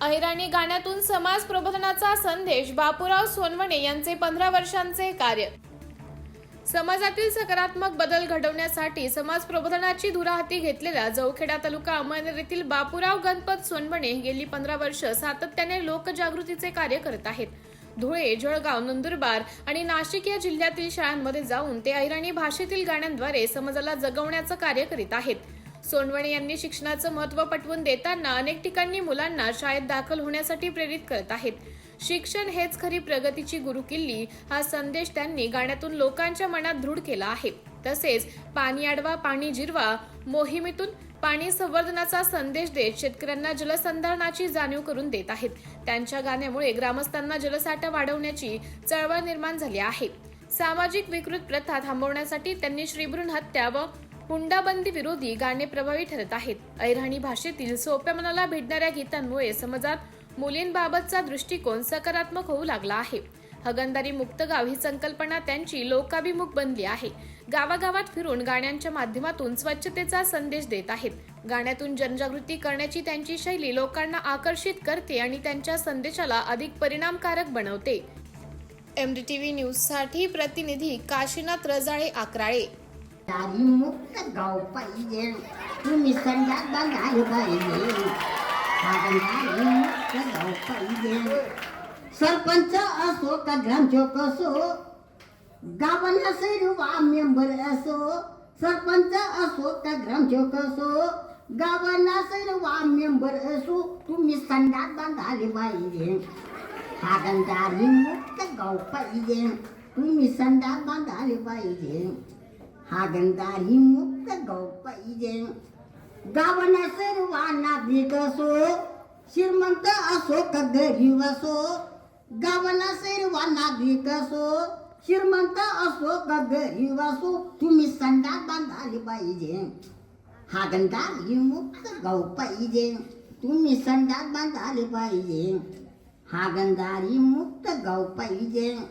अहिराणी गाण्यातून समाज प्रबोधनाचा संदेश बापूराव सोनवणे यांचे पंधरा वर्षांचे कार्य. समाजातील सकारात्मक बदल घडवण्यासाठी समाज प्रबोधनाची धुरा हाती घेतलेल्या जवखेडा तालुका अमळनेर येथील बापूराव गणपत सोनवणे गेली पंधरा वर्ष सातत्याने लोकजागृतीचे कार्य करत आहेत. धुळे जळगाव नंदुरबार आणि नाशिक या जिल्ह्यातील शाळांमध्ये जाऊन ते अहिराणी भाषेतील गाण्यांद्वारे समाजाला जगवण्याचं कार्य करीत आहेत. सोनवणे यांनी शिक्षणाचं महत्त्व पटवून देताना अनेक ठिकाणी मुलांना शाळेत दाखल होण्यासाठी प्रेरित करत आहेत. शिक्षण हेच खरी प्रगतीची गुरुकिल्ली हा संदेश त्यांनी गाण्यातून लोकांच्या मनात दृढ केला आहे. तसेच पाणी अडवा पाणी जिरवा मोहिमेतून पाणी संवर्धनाचा संदेश देत शेतकऱ्यांना जलसंधारणाची जाणीव करून देत आहेत. त्यांच्या गाण्यामुळे ग्रामस्थांना जलसाठा वाढवण्याची चळवळ निर्माण झाली आहे. सामाजिक विकृत प्रथा थांबवण्यासाठी त्यांनी श्रीभ्रूण हत्या व हुंडाबंदी विरोधी गाणे प्रभावी ठरत आहेत. अहिराणी भाषेतील सोप्या मनाला भेटणाऱ्या गीतांमुळे समाजात मुलींबाबतचा दृष्टिकोन सकारात्मक होऊ लागला आहे. हगंदारी मुक्त गाव ही संकल्पना त्यांची लोकाभिमुख बनली आहे. गावागावात फिरून गाण्यांच्या माध्यमातून स्वच्छतेचा संदेश देत आहेत. गाण्यातून जनजागृती करण्याची त्यांची शैली लोकांना आकर्षित करते आणि त्यांच्या संदेशाला अधिक परिणामकारक बनवते. एम डी टी न्यूजसाठी प्रतिनिधी काशीनाथ रजाळे आकराळे दारी मुक्त गाव पाहिजे. तुम्ही संध्यात बांधायला पाहिजे. दारी मुक्त गाव पाहिजे. सरपंच असो का ग्रामसेवक असो गावाला सर्वा मेंबर असो सरपंच असो का ग्रामसेवक असो गावाला सर्वा मेंबर असो तुम्ही संध्यात बांधायला पाहिजे. दारी मुक्त गाव पाहिजे. तुम्ही संध्यात बांधायला पाहिजे. हागंदारी मुक्त गाव पाहिजे गावाला सर्वांना भीक असो श्रीमंत असो का गरीब असो गावाला सर्वांना भीक असो श्रीमंत असो का गरीब असो तुम्ही संडा बांधाली पाहिजे. हागंदारी मुक्त गाव पाहिजे तुम्ही संडास बांधायला पाहिजे. हागंदारी मुक्त गाव पाहिजे